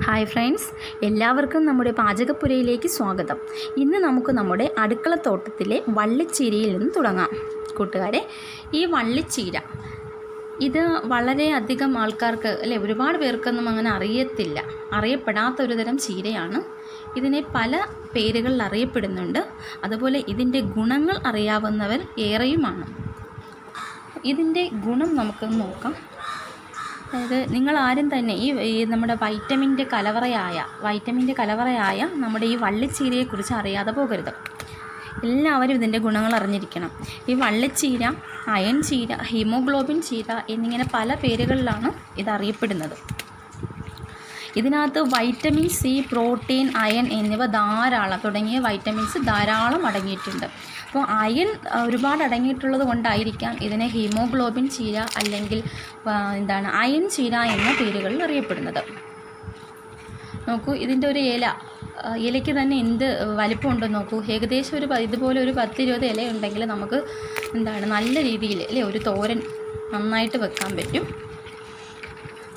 Hi friends എല്ലാവർക്കും നമ്മുടെ പാചകപ്പുരയിലേക്ക് സ്വാഗതം. ഇന്ന് നമുക്ക് നമ്മുടെ അടുക്കളത്തോട്ടത്തിലെ വള്ളിച്ചീരയിൽ നിന്ന് തുടങ്ങാം. കൂട്ടുകാരെ ഈ വള്ളിച്ചീര ഇത് വളരെയധികം ആൾക്കാർക്ക് അല്ലെ ഒരുപാട് പേർക്കൊന്നും അങ്ങനെ അറിയത്തില്ല. അറിയപ്പെടാത്ത ഒരു തരം ചീരയാണ്. ഇതിനെ പല പേരുകളിൽ അറിയപ്പെടുന്നുണ്ട്. അതുപോലെ ഇതിന്റെ ഗുണങ്ങൾ അറിയാവുന്നവർ ഏറെയുമാണ്. ഇതിന്റെ ഗുണം നമുക്ക് നോക്കാം. അതായത് നിങ്ങൾ ആരും തന്നെ ഈ നമ്മുടെ വൈറ്റമിന്റെ കലവറയായ വൈറ്റമിന്റെ കലവറയായ നമ്മുടെ ഈ വള്ളിച്ചീരയെക്കുറിച്ച് അറിയാതെ പോകരുത്. എല്ലാവരും ഇതിന്റെ ഗുണങ്ങൾ അറിഞ്ഞിരിക്കണം. ഈ വള്ളിച്ചീര അയൺ ചീര ഹീമോഗ്ലോബിൻ ചീര എന്നിങ്ങനെ പല പേരുകളിലാണ് ഇത് അറിയപ്പെടുന്നത് ഇതിനകത്ത് വൈറ്റമിൻ സി പ്രോട്ടീൻ അയൺ എന്നിവ ധാരാളം തുടങ്ങിയ വൈറ്റമിൻസ് ധാരാളം അടങ്ങിയിട്ടുണ്ട്. അപ്പോൾ അയൺ ഒരുപാട് അടങ്ങിയിട്ടുള്ളത് കൊണ്ടായിരിക്കാം ഇതിനെ ഹീമോഗ്ലോബിൻ ചീര അല്ലെങ്കിൽ എന്താണ് അയൺ ചീര എന്ന പേരുകളിൽ അറിയപ്പെടുന്നത്. നോക്കൂ ഇതിന്റെ ഒരു ഇല ഇലയ്ക്ക് തന്നെ എന്ത് വലിപ്പമുണ്ടെന്ന് നോക്കൂ. ഏകദേശം ഒരു ഇതുപോലെ ഒരു പത്തിരുപത് ഇല ഉണ്ടെങ്കിൽ നമുക്ക് എന്താണ് നല്ല രീതിയിൽ അല്ലേ ഒരു തോരൻ നന്നായിട്ട് വെക്കാൻ പറ്റും.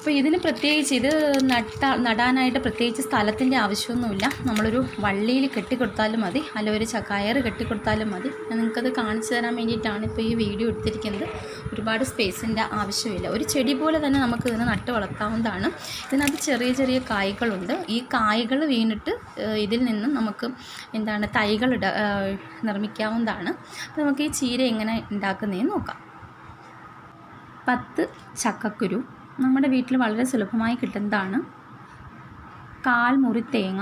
അപ്പോൾ ഇതിന് പ്രത്യേകിച്ച് ഇത് നട്ട നടാനായിട്ട് പ്രത്യേകിച്ച് സ്ഥലത്തിന്റെ ആവശ്യമൊന്നുമില്ല. നമ്മളൊരു വള്ളിയിൽ കെട്ടിക്കൊടുത്താലും മതി. അല്ല ഒരു ചക്കായർ കെട്ടിക്കൊടുത്താലും മതി. ഞാൻ നിങ്ങൾക്കത് കാണിച്ചു തരാൻ വേണ്ടിയിട്ടാണ് ഇപ്പോൾ ഈ വീഡിയോ എടുത്തിരിക്കുന്നത്. ഒരുപാട് സ്പേസിന്റെ ആവശ്യമില്ല. ഒരു ചെടി പോലെ തന്നെ നമുക്ക് ഇതിനെ നട്ട് വളർത്താവുന്നതാണ്. ഇതിനകത്ത് ചെറിയ ചെറിയ കായ്കളുണ്ട്. ഈ കായ്കൾ വീണിട്ട് ഇതിൽ നിന്ന് നമുക്ക് എന്താണ് തൈകൾ നിർമ്മിക്കാവുന്നതാണ്. അപ്പോൾ നമുക്ക് ഈ ചീര എങ്ങനെ ഉണ്ടാക്കുന്നതെന്ന് നോക്കാം. പത്ത് ചക്കക്കുരു. നമ്മുടെ വീട്ടിൽ വളരെ സുലഭമായി കിട്ടുന്നതാണ്. കാൽ മുറി തേങ്ങ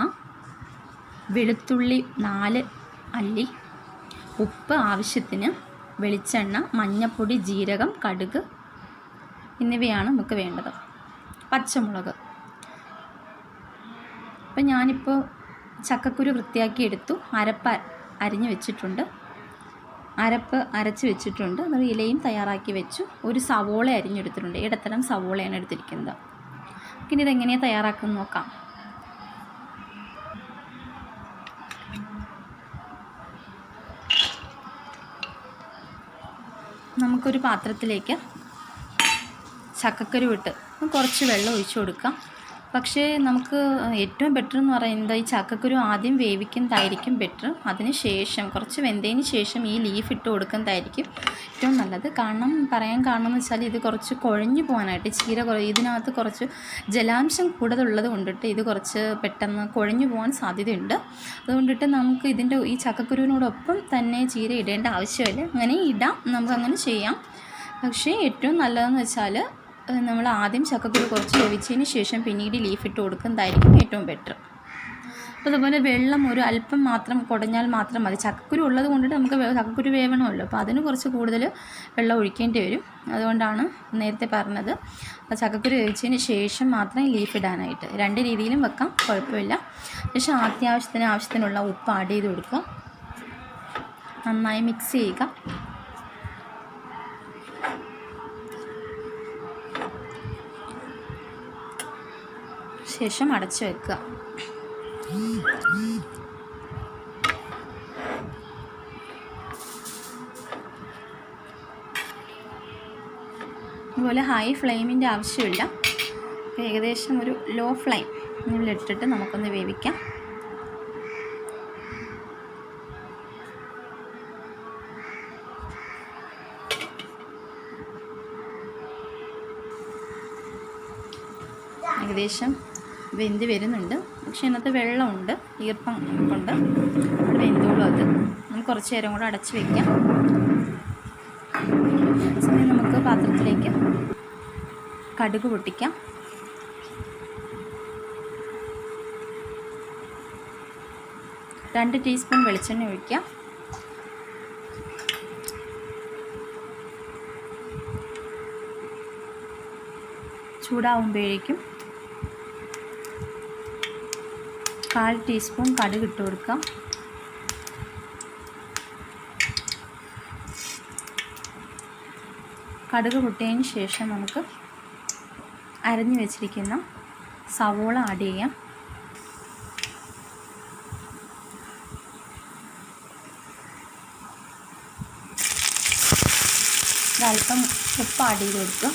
വെളുത്തുള്ളി നാല് അല്ലി ഉപ്പ് ആവശ്യത്തിന് വെളിച്ചെണ്ണ മഞ്ഞൾപ്പൊടി ജീരകം കടുക് എന്നിവയാണ് നമുക്ക് വേണ്ടത്. പച്ചമുളക്. അപ്പം ഞാനിപ്പോൾ ചക്കക്കുരു വൃത്തിയാക്കി എടുത്തു അരപ്പ അരിഞ്ഞു വെച്ചിട്ടുണ്ട്. അരപ്പ് അരച്ച് വെച്ചിട്ടുണ്ട്. അത് ഇലയും തയ്യാറാക്കി വെച്ചു. ഒരു സവോള അരിഞ്ഞെടുത്തിട്ടുണ്ട്. ഇടത്തരം സവോളയാണ് എടുത്തിരിക്കുന്നത്. പിന്നെ ഇതെങ്ങനെയാണ് തയ്യാറാക്കുന്നത് നോക്കാം. നമുക്കൊരു പാത്രത്തിലേക്ക് ചക്കക്കുരു വിട്ട് കുറച്ച് വെള്ളം ഒഴിച്ചു കൊടുക്കാം. പക്ഷേ നമുക്ക് ഏറ്റവും ബെറ്റർ എന്ന് പറയുന്നത് ഈ ചക്കക്കുരു ആദ്യം വേവിക്കുന്നതായിരിക്കും ബെറ്റർ അതിന് ശേഷം കുറച്ച് വെന്തതിന് ശേഷം ഈ ലീഫ് ഇട്ട് കൊടുക്കുന്നതായിരിക്കും ഏറ്റവും നല്ലത്. കാരണം പറയാൻ കാരണം എന്ന് വെച്ചാൽ ഇത് കുറച്ച് കുഴഞ്ഞു പോകാനായിട്ട് ചീര ഇതിനകത്ത് കുറച്ച് ജലാംശം കൂടുതലുള്ളത് കൊണ്ടിട്ട് ഇത് കുറച്ച് പെട്ടെന്ന് കുഴഞ്ഞു പോകാൻ സാധ്യതയുണ്ട്. അതുകൊണ്ടിട്ട് നമുക്ക് ഇതിന്റെ ഈ ചക്കക്കുരുവിനോടൊപ്പം തന്നെ ചീര ഇടേണ്ട ആവശ്യമില്ല. അങ്ങനെ ഇടാം. നമുക്കങ്ങനെ ചെയ്യാം. പക്ഷേ ഏറ്റവും നല്ലതെന്ന് വെച്ചാൽ നമ്മൾ ആദ്യം ചക്കക്കുരു കുറച്ച് വേവിച്ചതിന് ശേഷം പിന്നീട് ലീഫ് ഇട്ട് കൊടുക്കുന്നതായിരിക്കും ഏറ്റവും ബെറ്റർ അപ്പോൾ അതുപോലെ വെള്ളം ഒരു അല്പം മാത്രം കുടഞ്ഞാൽ മാത്രം മതി. ചക്കക്കുരു ഉള്ളത് കൊണ്ടിട്ട് നമുക്ക് ചക്കക്കുരു വേവണമല്ലോ. അപ്പോൾ അതിന് കുറച്ച് കൂടുതൽ വെള്ളം ഒഴിക്കേണ്ടി വരും. അതുകൊണ്ടാണ് നേരത്തെ പറഞ്ഞത്. ആ ചക്കക്കുരു വേവിച്ചതിന് ശേഷം മാത്രം ലീഫ് ഇടാനായിട്ട്. രണ്ട് രീതിയിലും വെക്കാം. കുഴപ്പമില്ല. പക്ഷേ അത്യാവശ്യത്തിന് ആവശ്യത്തിനുള്ള ഉപ്പ് ആഡ് ചെയ്ത് കൊടുക്കുക. നന്നായി മിക്സ് ചെയ്യുക. ശേഷം അടച്ചു വെക്കുക. അതുപോലെ ഹൈ ഫ്ലെയിമിന്റെ ആവശ്യമില്ല. ഏകദേശം ഒരു ലോ ഫ്ലെയിം ഇതിലിട്ടിട്ട് നമുക്കൊന്ന് വേവിക്കാം. ഏകദേശം വെന്ത് വരുന്നുണ്ട്. പക്ഷേ ഇതിനകത്ത് വെള്ളമുണ്ട്. ഈർപ്പം കൊണ്ട് അത് വെന്തോളും അത്. നമുക്ക് കുറച്ച് നേരം കൂടെ അടച്ച് വയ്ക്കാം സമയം നമുക്ക് പാത്രത്തിലേക്ക് കടുക് പൊട്ടിക്കാം. രണ്ട് ടീസ്പൂൺ വെളിച്ചെണ്ണ ഒഴിക്കാം. ചൂടാവുമ്പോഴേക്കും കാൽ ടീസ്പൂൺ കടുക് ഇട്ട് കൊടുക്കാം. കടുക് പൊട്ടിയതിന് ശേഷം നമുക്ക് അരഞ്ഞു വെച്ചിരിക്കുന്ന സവോള ആഡ് ചെയ്യാം. ഒരല്പം ഉപ്പ് ആഡ് ചെയ്ത് കൊടുക്കുക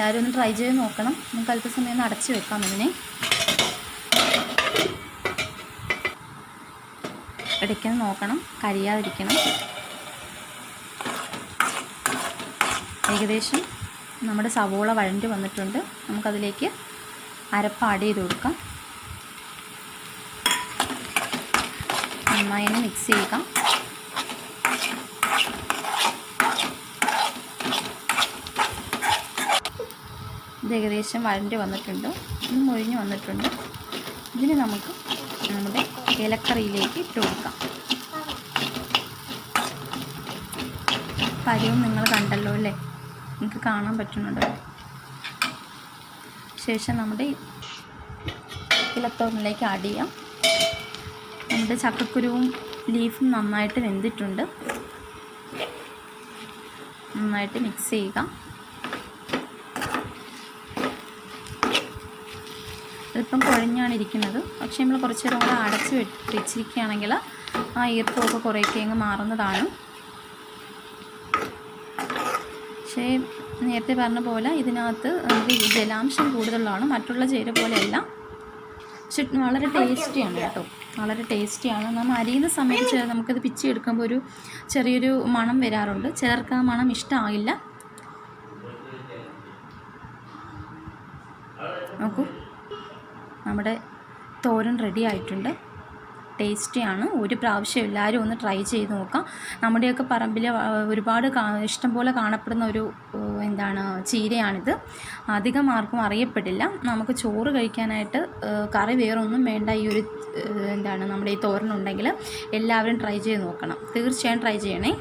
എല്ലാവരും ഒന്ന് ട്രൈ ചെയ്ത് നോക്കണം. നമുക്ക് അല്പസമയം ഒന്ന് അടച്ച് വെക്കാം ഇതിനെ ഇടയ്ക്കൊന്ന് നോക്കണം. കരിയാതിരിക്കണം. ഏകദേശം നമ്മുടെ സവോള വഴണ്ടി വന്നിട്ടുണ്ട്. നമുക്കതിലേക്ക് അരപ്പ് ആഡ് ചെയ്ത് കൊടുക്കാം. നന്നായി മിക്സ് ചെയ്യുക ഇത് ഏകദേശം വഴണ്ടി വന്നിട്ടുണ്ട്. ഇത് മൊഴിഞ്ഞ് വന്നിട്ടുണ്ട്. ഇതിന് നമുക്ക് നമ്മുടെ ഇലക്കറിയിലേക്ക് ഇട്ട് കൊടുക്കാം. പരിവും നിങ്ങൾ കണ്ടല്ലോ അല്ലേ? നിങ്ങൾക്ക് കാണാൻ പറ്റുന്നുണ്ട്? ശേഷം നമ്മുടെ ഇലത്തോറിലേക്ക് ആഡ് ചെയ്യാം. നമ്മുടെ ചക്കക്കുരുവും ലീഫും നന്നായിട്ട് വെന്തിട്ടുണ്ട്. നന്നായിട്ട് മിക്സ് ചെയ്യുക. ഇതിപ്പം കുഴഞ്ഞാണ് ഇരിക്കുന്നത്. പക്ഷേ നമ്മൾ കുറച്ച് നേരം കൂടെ അടച്ച് വെച്ചിരിക്കുകയാണെങ്കിൽ ആ ഈർപ്പമൊക്കെ കുറേയൊക്കെ അങ്ങ് മാറുന്നതാണ്. പക്ഷേ നേരത്തെ പറഞ്ഞ പോലെ ഇതിനകത്ത് ജലാംശം കൂടുതലാണ് മറ്റുള്ള ചേര പോലെയല്ല. പക്ഷെ വളരെ ടേസ്റ്റിയാണ് കേട്ടോ. വളരെ ടേസ്റ്റിയാണ്. നമ്മൾ അരിയുന്ന സമയത്ത് നമുക്കത് പിച്ചി എടുക്കുമ്പോൾ ഒരു ചെറിയൊരു മണം വരാറുണ്ട്. ചിലർക്ക് ആ മണം ഇഷ്ടമാകില്ല നോക്കൂ. നമ്മുടെ തോരൻ റെഡി ആയിട്ടുണ്ട്. ടേസ്റ്റിയാണ് ഒരു പ്രാവശ്യം എല്ലാവരും ഒന്ന് ട്രൈ ചെയ്ത് നോക്കാം. നമ്മുടെയൊക്കെ പറമ്പിൽ ഒരുപാട് ഇഷ്ടംപോലെ ഇഷ്ടം പോലെ കാണപ്പെടുന്ന ഒരു എന്താണ് ചീരയാണിത്. അധികം ആർക്കും അറിയപ്പെടില്ല. നമുക്ക് ചോറ് കഴിക്കാനായിട്ട് കറി വേറൊന്നും വേണ്ട ഈ ഒരു എന്താണ് നമ്മുടെ ഈ തോരനുണ്ടെങ്കിൽ എല്ലാവരും ട്രൈ ചെയ്ത് നോക്കണം. തീർച്ചയായും ട്രൈ ചെയ്യണേ.